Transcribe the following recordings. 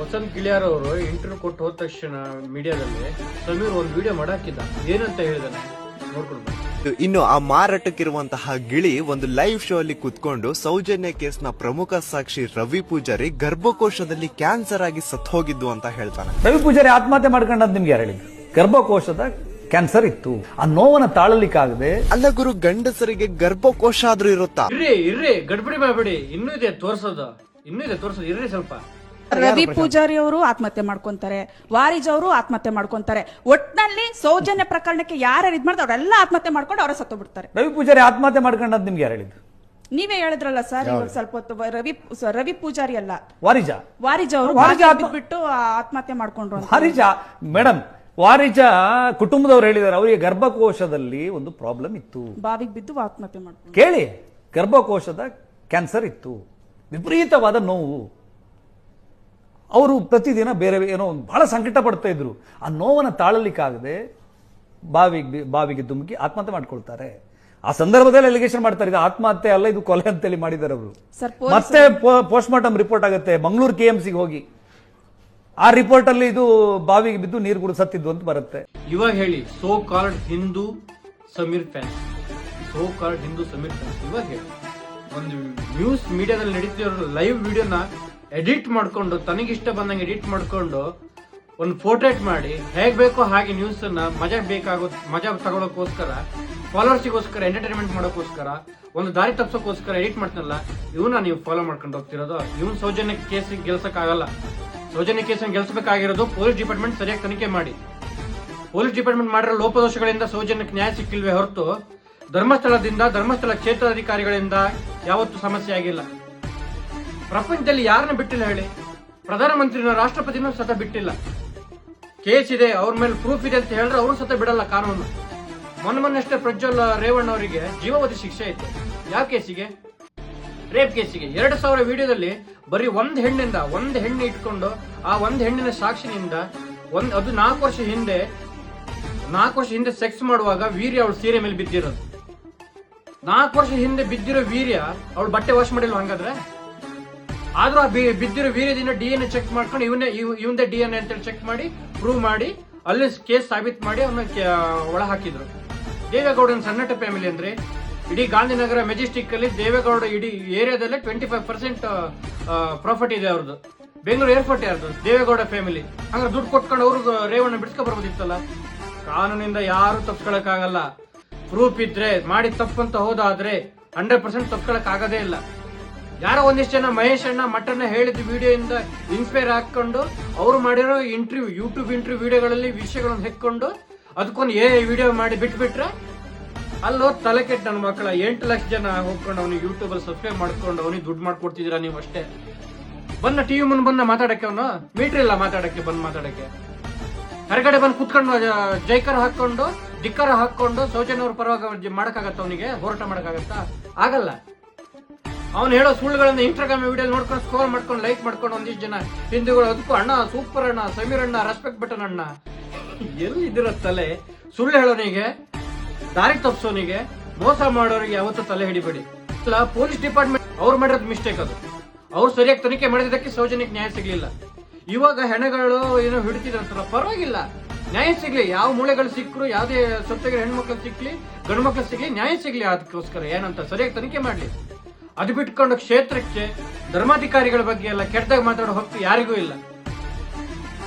ವಸಂತ್ ಗಿಳಿಯಾರ್ ಅವರು ಇಂಟರ್ವ್ಯೂ ಕೊಟ್ಟು ಹೋದ ತಕ್ಷಣ ಮೀಡಿಯಾದಲ್ಲಿ ಸಮೀರ್ ಒಂದು ವಿಡಿಯೋ ಮಾಡಾಕಿದ್ದ. ಏನಂತ ಹೇಳಿದಾನೆ ನೋಡ್ಕೊಂಡು ಇನ್ನು ಆ ಮಾರಾಟಕ್ಕಿರುವಂತಹ ಗಿಳಿ ಒಂದು ಲೈವ್ ಶೋ ಅಲ್ಲಿ ಕುತ್ಕೊಂಡು ಸೌಜನ್ಯ ಕೇಸ್ನ ಪ್ರಮುಖ ಸಾಕ್ಷಿ ರವಿ ಪೂಜಾರಿ ಗರ್ಭಕೋಶದಲ್ಲಿ ಕ್ಯಾನ್ಸರ್ ಆಗಿ ಸತ್ ಹೋಗಿದ್ದು ಅಂತ ಹೇಳ್ತಾನೆ. ರವಿ ಪೂಜಾರಿ ಆತ್ಮಹತ್ಯೆ ಮಾಡ್ಕೊಂಡಂತ ನಿಮ್ಗೆ ಯಾರು ಹೇಳಿದ್ರು ಗರ್ಭಕೋಶದ ಕ್ಯಾನ್ಸರ್ ಇತ್ತು. ಆ ನೋವನ್ನ ತಾಳಲಿಕ್ಕಾಗದೆ ಅಲ್ಲ ಗುರು ಗಂಡಸರಿಗೆ ಗರ್ಭಕೋಶ ಆದ್ರೂ ಇರುತ್ತಾ? ಇರ್ರಿ ಇರ್ರಿ ಗಡ್ಬಡಿ ಮಾಡಬೇಡಿ. ಇನ್ನೂ ಇದೆ ತೋರ್ಸೋದು. ಇನ್ನೂ ಇದೆ ತೋರ್ಸೋದು. ಇರ್ರಿ ಸ್ವಲ್ಪ. ರವಿ ಪೂಜಾರಿ ಅವರು ಆತ್ಮಹತ್ಯೆ ಮಾಡ್ಕೊಂತಾರೆ ವಾರಿಜ್ ಅವರು ಆತ್ಮಹತ್ಯೆ ಮಾಡ್ಕೊಂತಾರೆ. ಒಟ್ನಲ್ಲಿ ಸೌಜನ್ಯ ಪ್ರಕರಣಕ್ಕೆ ಯಾರು ಇದ್ ಮಾಡ್ತಾರೆ ಅವರೆಲ್ಲ ಆತ್ಮಹತ್ಯೆ ಮಾಡ್ಕೊಂಡು ಅವರ ಸತ್ತು ಬಿಡ್ತಾರೆ. ರವಿ ಪೂಜಾರಿ ಆತ್ಮಹತ್ಯೆ ಮಾಡ್ಕೊಂಡಂತ ನಿಮ್ಗೆ ಯಾರು ಹೇಳಿದ್ರು ನೀವೇ ಹೇಳಿದ್ರಲ್ಲ ಸರ್ ಇವಾಗ ಸ್ವಲ್ಪ ಹೊತ್ತು ರವಿ ರವಿ ಪೂಜಾರಿ ಅಲ್ಲ. ವಾರಿಜ? ವಾರಿಜ ಅವರು ವಾರಿಜ ಬಿಟ್ಟು ಆತ್ಮಹತ್ಯೆ ಮಾಡ್ಕೊಂಡ್ರು ಅಂತ. ವಾರಿಜ ಮೇಡಮ್ ವಾರಿಜ ಕುಟುಂಬದವ್ರು ಹೇಳಿದ್ದಾರೆ ಅವರಿಗೆ ಗರ್ಭಕೋಶದಲ್ಲಿ ಒಂದು ಪ್ರಾಬ್ಲಮ್ ಇತ್ತು. ಬಾವಿಗೆ ಬಿದ್ದು ಆತ್ಮಹತ್ಯೆ ಮಾಡ್ಕೊಂಡ್ರು. ಕೇಳಿ ಗರ್ಭಕೋಶದ ಕ್ಯಾನ್ಸರ್ ಇತ್ತು. ವಿಪರೀತವಾದ ನೋವು. ಅವರು ಪ್ರತಿದಿನ ಬೇರೆ ಏನೋ ಒಂದು ಬಹಳ ಸಂಕಟ ಪಡ್ತಾ ಇದ್ರು. ಆ ನೋವನ್ನು ತಾಳಲಿಕ್ಕಾಗದೆ ಬಾವಿಗೆ ಬಿ- ಬಾವಿಗೆ ಧುಮುಕಿ ಆತ್ಮಹತ್ಯೆ ಮಾಡ್ಕೊಳ್ತಾರೆ. ಆ ಸಂದರ್ಭದಲ್ಲಿ ಅಲಿಗೇಷನ್ ಮಾಡ್ತಾರೆ ಇದು ಆತ್ಮಹತ್ಯೆ ಅಲ್ಲ ಇದು ಕೊಲೆ ಅಂತೇಳಿ ಮಾಡಿದ್ದಾರೆ ಅವರು. ಮತ್ತೆ ಪೋಸ್ಟ್ ಮಾರ್ಟಮ್ ರಿಪೋರ್ಟ್ ಆಗುತ್ತೆ. ಮಂಗಳೂರು ಕೆ ಎಂ ಸಿಗೆ ಹೋಗಿ. ಆ ರಿಪೋರ್ಟ್ ಅಲ್ಲಿ ಇದು ಬಾವಿಗೆ ಬಿದ್ದು ನೀರು ಕೂಡ ಸತ್ತಿದ್ದು ಅಂತ ಬರುತ್ತೆ. ಇವಾಗ ಹೇಳಿ so called Hindu Sameer fans so called Hindu Sameer fans ಇವಾಗ ಹೇಳಿ. ಒಂದು ನ್ಯೂಸ್ ಮೀಡಿಯಾದಲ್ಲಿ ನಡೀತಿರೋ ಲೈವ್ ವಿಡಿಯೋನ ಎಡಿಟ್ ಮಾಡಿಕೊಂಡು, ತನಗಿಷ್ಟ ಬಂದಂಗೆ ಎಡಿಟ್ ಮಾಡಿಕೊಂಡು ಒಂದು ಪೋರ್ಟ್ರೇಟ್ ಮಾಡಿ, ಹೇಗ್ ಬೇಕೋ ಹಾಗೆ ನ್ಯೂಸನ್ನು ಮಜಾ ಬೇಕಾಗೋ ಮಜಾ ತಗೊಳಕೋಸ್ಕರ ಫಾಲೋವರ್ಸಿಗೋಸ್ಕರ ಎಂಟರ್ಟೈನ್ಮೆಂಟ್ ಮಾಡೋಕ್ಕೋಸ್ಕರ ಒಂದು ದಾರಿ ತಪ್ಸೋಕೋಸ್ಕರ ಎಡಿಟ್ ಮಾಡ್ತಾನಲ್ಲ ಇವನ್ನ ನೀವು ಫಾಲೋ ಮಾಡ್ಕೊಂಡು ಹೋಗ್ತಿರೋದು. ಇವನ್ ಸೌಜನ್ಯ ಕೇಸಿಗೆ ಗೆಲ್ಸೋಕ್ಕಾಗಲ್ಲ. ಸೌಜನ್ಯ ಕೇಸನ್ನು ಗೆಲ್ಸಬೇಕಾಗಿರೋದು ಪೊಲೀಸ್ ಡಿಪಾರ್ಟ್ಮೆಂಟ್ ಸರಿಯಾಗಿ ತನಿಖೆ ಮಾಡಿ. ಪೊಲೀಸ್ ಡಿಪಾರ್ಟ್ಮೆಂಟ್ ಮಾಡಿರೋ ಲೋಪದೋಷಗಳಿಂದ ಸೌಜನ್ಯಕ್ಕೆ ನ್ಯಾಯ ಸಿಕ್ಕಿಲ್ವೇ ಹೊರತು, ಧರ್ಮಸ್ಥಳದಿಂದ, ಧರ್ಮಸ್ಥಳ ಕ್ಷೇತ್ರಾಧಿಕಾರಿಗಳಿಂದ ಯಾವತ್ತೂ ಸಮಸ್ಯೆ ಆಗಿಲ್ಲ. ಪ್ರಪಂಚದಲ್ಲಿ ಯಾರನ್ನ ಬಿಟ್ಟಿಲ್ಲ ಹೇಳಿ? ಪ್ರಧಾನಮಂತ್ರಿನ ರಾಷ್ಟ್ರಪತಿನೂ ಸತ ಬಿಟ್ಟಿಲ್ಲ. ಕೇಸ್ ಇದೆ, ಅವ್ರ ಮೇಲೆ ಪ್ರೂಫ್ ಇದೆ ಅಂತ ಹೇಳಿದ್ರೆ ಅವರು ಸತ ಬಿಡಲ್ಲ ಕಾನೂನು. ಮೊನ್ನೆ ಮೊನ್ನೆಷ್ಟೇ ಪ್ರಜ್ವಲ್ ರೇವಣ್ಣ ಅವರಿಗೆ ಜೀವಾವಧಿ ಶಿಕ್ಷೆ ಇತ್ತು. ಯಾವ ಕೇಸಿಗೆ? ರೇಪ್ ಕೇಸಿಗೆ. ಎರಡು ಸಾವಿರ ವಿಡಿಯೋದಲ್ಲಿ ಬರೀ ಒಂದು ಹೆಣ್ಣಿಂದ ಒಂದು ಹೆಣ್ಣು ಇಟ್ಕೊಂಡು ಆ ಒಂದು ಹೆಣ್ಣಿನ ಸಾಕ್ಷಿನಿಂದ ಒಂದು, ಅದು ನಾಲ್ಕು ವರ್ಷ ಹಿಂದೆ, ನಾಲ್ಕು ವರ್ಷ ಹಿಂದೆ ಸೆಕ್ಸ್ ಮಾಡುವಾಗ ವೀರ್ಯ ಅವಳು ಸೀರೆ ಮೇಲೆ ಬಿದ್ದಿರೋದು. ನಾಲ್ಕು ವರ್ಷ ಹಿಂದೆ ಬಿದ್ದಿರೋ ವೀರ್ಯ ಅವಳು ಬಟ್ಟೆ ವಾಶ್ ಮಾಡಿಲ್ವ ಹಂಗಾದ್ರೆ? ಆದ್ರೂ ಆ ಬಿದ್ದಿರೋ ವೀರ್ಯದಿಂದ ಡಿ ಎನ್ ಎ ಚೆಕ್ ಮಾಡ್ಕೊಂಡು ಇವನೇ ಇವಂದೇ ಡಿ ಎನ್ ಎ ಅಂತೇಳಿ ಚೆಕ್ ಮಾಡಿ ಪ್ರೂವ್ ಮಾಡಿ, ಅಲ್ಲಿ ಕೇಸ್ ಸಾಬೀತ್ ಮಾಡಿ ಅವನ್ನ ಒಳ ಹಾಕಿದ್ರು ದೇವೇಗೌಡನ ಸಣ್ಣಟ ಫ್ಯಾಮಿಲಿ ಅಂದ್ರೆ ಇಡೀ ಗಾಂಧಿನಗರ ಮೆಜೆಸ್ಟಿಕ್ ಅಲ್ಲಿ ದೇವೇಗೌಡ ಇಡೀ ಏರಿಯಾದಲ್ಲೇ ಟ್ವೆಂಟಿ ಫೈವ್ ಪರ್ಸೆಂಟ್ ಪ್ರಾಫಿಟ್ ಇದೆ ಅವ್ರದ್ದು ಬೆಂಗಳೂರು ಏರ್ಪೋರ್ಟ್ ಯಾರ್ದು? ದೇವೇಗೌಡ ಫ್ಯಾಮಿಲಿ ಹಂಗಾರೆ ದುಡ್ಡು ಕೊಟ್ಕೊಂಡು ಅವ್ರಿಗೆ ರೇವಣ್ಣ ಬಿಡ್ಸ್ಕೊ ಬರ್ಬೋದಿತ್ತಲ್ಲ? ಕಾನೂನಿಂದ ಯಾರು ತಪ್ಸ್ಕೊಳಕ್ಕಾಗಲ್ಲ. ಪ್ರೂಫ್ ಇದ್ರೆ, ಮಾಡಿ ತಪ್ಪಂತ ಹೋದಾದ್ರೆ ಹಂಡ್ರೆಡ್ ಪರ್ಸೆಂಟ್ ತಪ್ಸ್ಕೊಳಕ್ ಆಗೋದೇ ಇಲ್ಲ. ಯಾರೋ ಒಂದಿಷ್ಟು ಜನ ಮಹೇಶ್ ಅಣ್ಣ ಮಟ್ಟನ್ನ ಹೇಳಿದ ವಿಡಿಯೋ ಇಂದ ಇನ್ಸ್ಪೈರ್ ಹಾಕೊಂಡು ಅವ್ರು ಮಾಡಿರೋ ಇಂಟರ್ವ್ಯೂ ಯೂಟ್ಯೂಬ್ ಇಂಟರ್ವ್ಯೂ ವಿಡಿಯೋಗಳಲ್ಲಿ ವಿಷಯಗಳನ್ನು ಹೆಕ್ಕೊಂಡು ಅದಕ್ಕೊಂದು ಏ ವಿಡಿಯೋ ಮಾಡಿ ಬಿಟ್ಬಿಟ್ರೆ ಅಲ್ಲೋ ತಲೆ ಕೆಟ್ಟ ನನ್ನ ಮಕ್ಕಳ. ಎಂಟು ಲಕ್ಷ ಜನ ಹೋಗ್ಕೊಂಡು ಅವ್ನಿಗೆ ಯೂಟ್ಯೂಬಲ್ಲಿ ಸಬ್ಸ್ಕ್ರೈಬ್ ಮಾಡ್ಕೊಂಡು ಅವನಿಗೆ ದುಡ್ಡು ಮಾಡ್ಕೊಡ್ತಿದ್ದೀರಾ ನೀವು ಅಷ್ಟೇ. ಬನ್ನ ಟಿವಿ ಮುಂದೆ ಬಂದ ಮಾತಾಡಕ್ಕೆ ಅವನು? ಮೀಟ್ರ್ ಇಲ್ಲ ಮಾತಾಡಕ್ಕೆ, ಬಂದ್ ಮಾತಾಡಕ್ಕೆ. ಹೊರಗಡೆ ಬಂದು ಕುತ್ಕೊಂಡು ಜೈಕರ ಜೈಕಾರ ಹಾಕೊಂಡು ಧಿಕ್ಕಾರ ಹಾಕೊಂಡು ಸೌಜನ್ಯವ್ರ ಪರವಾಗಿ ಮಾಡಕ್ಕಾಗತ್ತ ಅವನಿಗೆ? ಹೋರಾಟ ಮಾಡಕ್ಕಾಗತ್ತಾ? ಆಗಲ್ಲ. ಅವ್ನು ಹೇಳೋ ಸುಳ್ಳುಗಳನ್ನ ಇನ್ಸ್ಟಾಗ್ರಾಮ್ ವಿಡಿಯೋ ನೋಡ್ಕೊಂಡು ಸ್ಕೋರ್ ಮಾಡ್ಕೊಂಡು ಲೈಕ್ ಮಾಡ್ಕೊಂಡು ಒಂದಿಷ್ಟು ಜನ ಹಿಂದೂಗಳು ಅದಕ್ಕೂ ಅಣ್ಣ ಸೂಪರ್ ಅಣ್ಣ, ಸಮೀರ್ ಅಣ್ಣ ರೆಸ್ಪೆಕ್ಟ್ ಬಟನ್ ಅಣ್ಣ. ಎಲ್ಲಿ ಇದಿರೋ ತಲೆ? ಸುಳ್ಳು ಹೇಳೋನಿಗೆ, ದಾರಿ ತಪ್ಸೋನಿಗೆ, ಮೋಸ ಮಾಡೋರಿಗೆ ಯಾವತ್ತೂ ತಲೆ ಹಿಡಿಬೇಡಿ. ಇಲ್ಲ ಪೊಲೀಸ್ ಡಿಪಾರ್ಟ್ಮೆಂಟ್ ಅವ್ರು ಮಾಡಿರೋದ್ ಮಿಸ್ಟೇಕ್ ಅದು. ಅವ್ರು ಸರಿಯಾಗಿ ತನಿಖೆ ಮಾಡಿದ್ದಕ್ಕೆ ಸೌಜನ್ಯಕ್ಕೆ ನ್ಯಾಯ ಸಿಗ್ಲಿಲ್ಲ. ಇವಾಗ ಹೆಣಗಳು ಏನೋ ಹಿಡಿತಿದ್ರಂತಲ್ಲ ಪರವಾಗಿಲ್ಲ. ನ್ಯಾಯ ಸಿಗ್ಲಿ, ಯಾವ ಮೂಳೆಗಳು ಸಿಕ್ಕರು ಯಾವುದೇ ಸೊತ್ತಗಿರೋ ಹೆಣ್ಮಕ್ಳು ಸಿಕ್ಲಿ ಗಂಡು ಮಕ್ಳು ಸಿಗ್ಲಿ, ನ್ಯಾಯ ಸಿಗ್ಲಿ ಅದಕ್ಕೋಸ್ಕರ ಏನಂತ ಸರಿಯಾಗಿ ತನಿಖೆ ಮಾಡ್ಲಿ. ಅದು ಬಿಟ್ಕೊಂಡು ಕ್ಷೇತ್ರಕ್ಕೆ ಧರ್ಮಾಧಿಕಾರಿಗಳ ಬಗ್ಗೆ ಎಲ್ಲ ಕೆಟ್ಟದಾಗ ಮಾತಾಡೋ ಹೊತ್ತು ಯಾರಿಗೂ ಇಲ್ಲ.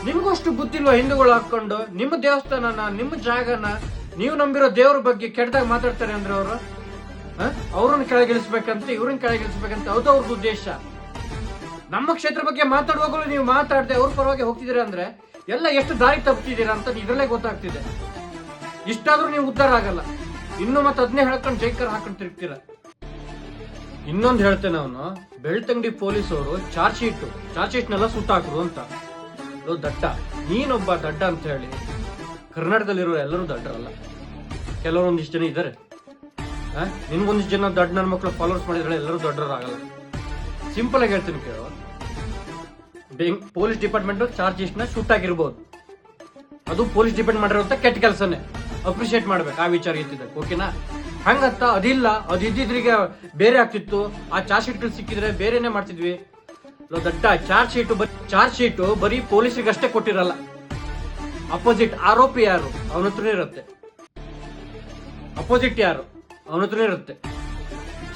ನಿಮಗೂ ಅಷ್ಟು ಬುದ್ಧಿಲ್ವ ಹಿಂದೂಗಳು ಹಾಕೊಂಡು ನಿಮ್ಮ ದೇವಸ್ಥಾನನ, ನಿಮ್ಮ ಜಾಗನ, ನೀವು ನಂಬಿರೋ ದೇವ್ರ ಬಗ್ಗೆ ಕೆಟ್ಟದಾಗ ಮಾತಾಡ್ತಾರೆ ಅಂದ್ರೆ ಅವರು? ಅವ್ರನ್ನ ಕೆಳಗಿಳಿಸ್ಬೇಕಂತ ಇವ್ರನ್ನ ಕೆಳಗಿಳಿಸ್ಬೇಕಂತ ಅದು ಅವ್ರದ್ದು ಉದ್ದೇಶ. ನಮ್ಮ ಕ್ಷೇತ್ರ ಬಗ್ಗೆ ಮಾತಾಡುವಾಗಲೂ ನೀವು ಮಾತಾಡದೆ ಅವ್ರ ಪರವಾಗಿ ಹೋಗ್ತಿದ್ದೀರಾ ಅಂದ್ರೆ ಎಲ್ಲ ಎಷ್ಟು ದಾರಿ ತಪ್ಪಿದ್ದೀರಾ ಅಂತ ಇದರಲ್ಲೇ ಗೊತ್ತಾಗ್ತಿದೆ. ಇಷ್ಟಾದ್ರೂ ನೀವು ಉದ್ಧಾರ ಆಗಲ್ಲ. ಇನ್ನು ಮತ್ತೆ ಅದನ್ನೇ ಹೇಳ್ಕೊಂಡು ಜೈಕರ್ ಹಾಕೊಂಡು ತಿರುಗ್ತೀರ? ಇನ್ನೊಂದು ಹೇಳ್ತೇನೆ ಅವನು, ಬೆಳ್ತಂಗಡಿ ಪೊಲೀಸ್ ಅವರು ಚಾರ್ಜ್ ಶೀಟ್ ಚಾರ್ಜ್ ಶೀಟ್ನೆಲ್ಲ ಸುಟ್ಟಾಕ್ರು ಅಂತ. ದಡ್ಡ, ನೀನೊಬ್ಬ ದಡ್ಡ ಅಂತ ಹೇಳಿ, ಕರ್ನಾಟಕದಲ್ಲಿರೋ ಎಲ್ಲರೂ ದಡ್ಡರಲ್ಲ. ಕೆಲವೊಂದಿಷ್ಟು ಜನ ಇದ್ದಾರೆ ನಿನ್ಗೊಂದಿಷ್ಟು ಜನ ದಡ್ಡ ನನ್ನ ಮಕ್ಕಳು ಫಾಲೋವರ್ಸ್ ಮಾಡಿದ್ರೆ ಎಲ್ಲರೂ ದೊಡ್ಡರಾಗಲ್ಲ. ಸಿಂಪಲ್ ಆಗಿ ಹೇಳ್ತೀನಿ ಕೇಳು. ಬೆಂಗ್ ಪೊಲೀಸ್ ಡಿಪಾರ್ಟ್ಮೆಂಟ್ ಚಾರ್ಜ್ ಶೀಟ್ನ ಶೂಟಾಗಿರ್ಬೋದು ಅದು ಪೊಲೀಸ್ ಡಿಪೆಂಡ್ ಮಾಡಿರೋಂಥ ಕೆಟ್ಟ ಕೆಲಸನೇ. ಅಪ್ರಿಶಿಯೇಟ್ ಮಾಡ್ಬೇಕು, ಆ ವಿಚಾರ ಇತ್ತಿದ್ದಕ್ಕೆ ಓಕೆನಾ ಹಂಗಂತ ಅದಿಲ್ಲ. ಅದು ಇದ್ದಿದ್ರಿಗೆ ಬೇರೆ ಆಗ್ತಿತ್ತು. ಆ ಚಾರ್ಜ್ ಶೀಟ್ಗಳು ಸಿಕ್ಕಿದ್ರೆ ಬೇರೆನೆ ಮಾಡ್ತಿದ್ವಿ. ದಟ್ಟ ಚಾರ್ಜ್ ಶೀಟ್ ಚಾರ್ಜ್ ಶೀಟು ಬರೀ ಪೊಲೀಸರಿಗೆ ಅಷ್ಟೇ ಕೊಟ್ಟಿರಲ್ಲ. ಅಪೋಸಿಟ್ ಆರೋಪಿ ಯಾರು? ಅವನ ಹತ್ರನೇ ಇರುತ್ತೆ. ಅಪೋಸಿಟ್ ಯಾರು? ಅವನ ಹತ್ರನೇ ಇರುತ್ತೆ.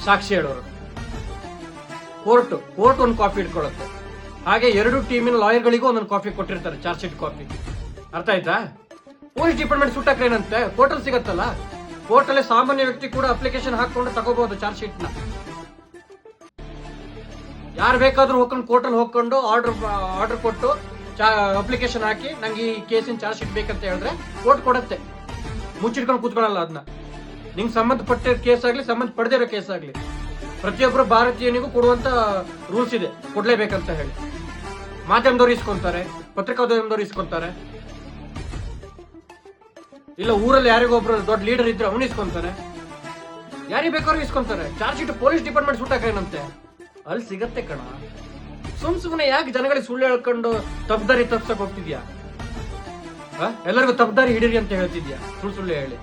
ಸಾಕ್ಷಿ ಹೇಳೋರು. ಕೋರ್ಟ್ ಕೋರ್ಟ್ ಒಂದು ಕಾಪಿ ಇಟ್ಕೊಳ್ಳುತ್ತೆ ಹಾಗೆ ಎರಡು ಟೀಮಿನ ಲಾಯರ್ಗಳಿಗೂ ಒಂದೊಂದು ಕಾಪಿ ಕೊಟ್ಟಿರ್ತಾರೆ ಚಾರ್ಜ್ ಶೀಟ್ ಕಾಪಿ ಅರ್ಥ ಆಯ್ತಾ? ಪೊಲೀಸ್ ಡಿಪಾರ್ಟ್ಮೆಂಟ್ ಸುಟ್ಟಾಕ ಏನಂತೆ ಕೋರ್ಟಲ್ಲಿ ಸಿಗತ್ತಲ್ಲ? ಕೋರ್ಟಲ್ಲಿ ಸಾಮಾನ್ಯ ವ್ಯಕ್ತಿ ಕೂಡ ಅಪ್ಲಿಕೇಶನ್ ಹಾಕೊಂಡು ತಗೋಬಹುದು ಚಾರ್ಜ್ ಶೀಟ್ನ ಯಾರು ಬೇಕಾದ್ರೂ ಹೋಗ್ಕೊಂಡು ಕೋರ್ಟಲ್ಲಿ ಹೋಗ್ಕೊಂಡು ಆರ್ಡರ್ ಆರ್ಡರ್ ಕೊಟ್ಟು ಅಪ್ಲಿಕೇಶನ್ ಹಾಕಿ ನಂಗೆ ಈ ಕೇಸಿನ ಚಾರ್ಜ್ ಶೀಟ್ ಬೇಕಂತ ಹೇಳಿದ್ರೆ ಕೋರ್ಟ್ ಕೊಡುತ್ತೆ. ಮುಚ್ಚಿಟ್ಕೊಂಡು ಕೂತ್ಕೊಳ್ಳಲ್ಲ ಅದನ್ನ ನಿಂಗೆ ಸಂಬಂಧಪಟ್ಟಿರೋ ಕೇಸ್ ಆಗಲಿ, ಸಂಬಂಧ ಪಡೆದಿರೋ ಕೇಸ್ ಆಗಲಿ ಪ್ರತಿಯೊಬ್ಬರು ಭಾರತೀಯನಿಗೂ ಕೊಡುವಂತ ರೂಲ್ಸ್ ಇದೆ. ಕೊಡ್ಲೇಬೇಕಂತ ಹೇಳಿ. ಮಾಧ್ಯಮದವರು ಇಸ್ಕೊಂತಾರೆ ಪತ್ರಿಕೋದ್ಯಮದವ್ರು ಇಸ್ಕೊಂತಾರೆ ಇಲ್ಲ, ಊರಲ್ಲಿ ಯಾರಿಗೊಬ್ರು ದೊಡ್ಡ ಲೀಡರ್ ಇದ್ರೆ ಅವನು ಇಸ್ಕೊಂತಾನೆ. ಯಾರಿಗೆ ಬೇಕಾದ್ರೂ ಇಸ್ಕೊಂತಾರೆ ಚಾರ್ಜ್ ಶೀಟ್ ಪೊಲೀಸ್ ಡಿಪಾರ್ಟ್ಮೆಂಟ್ ಸುಟ್ಟಾಕ್ರೇನಂತೆ ಅಲ್ಲಿ ಸಿಗತ್ತೆ ಕಣ. ಸುಮ್ ಸುಮ್ಮನೆ ಯಾಕೆ ಜನಗಳಿಗೆ ಸುಳ್ಳು ಹೇಳ್ಕೊಂಡು ತಪ್ಪದಾರಿ ತಪ್ಸಕ್ ಹೋಗ್ತಿದ್ಯಾ? ಎಲ್ಲರಿಗೂ ತಪ್ಪದಾರಿ ಹಿಡೀರಿ ಅಂತ ಹೇಳ್ತಿದ್ಯಾ? ಸುಳ್ಳು ಸುಳ್ಳು ಹೇಳಿ.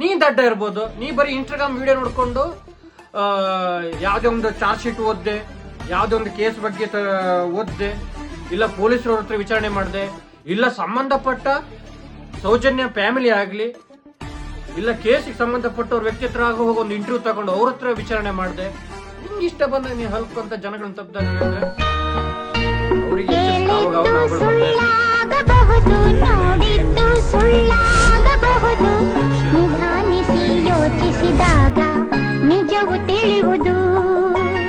ನೀ ದಡ್ಡ ಇರ್ಬೋದು. ನೀ ಬರೀ ಇನ್ಸ್ಟಾಗ್ರಾಮ್ ವಿಡಿಯೋ ನೋಡ್ಕೊಂಡು ಯಾವ್ದೇ ಒಂದು ಚಾರ್ಜ್ ಶೀಟ್ ಓದ್ದೆ, ಯಾವ್ದೇ ಒಂದು ಕೇಸ್ ಬಗ್ಗೆ ಓದ್ದೆ, ಇಲ್ಲ ಪೊಲೀಸರ ಹತ್ರ ವಿಚಾರಣೆ ಮಾಡಿದೆ, ಇಲ್ಲ ಸಂಬಂಧಪಟ್ಟ ಸೌಜನ್ಯ ಫ್ಯಾಮಿಲಿ ಆಗಲಿ, ಇಲ್ಲ ಕೇಸಿಗೆ ಸಂಬಂಧಪಟ್ಟವ್ರ ವ್ಯಕ್ತಿ ಹತ್ರ ಆಗ ಹೋಗಿ ಒಂದು ಇಂಟರ್ವ್ಯೂ ತಗೊಂಡು ಅವ್ರ ಹತ್ರ ವಿಚಾರಣೆ ಮಾಡಿದೆ, ನಿಂಗೆ ಇಷ್ಟ ಬಂದ ನೀವು ಹಲ್ಕೊಂತ ಜನಗಳನ್ನ ತಪ್ಪದ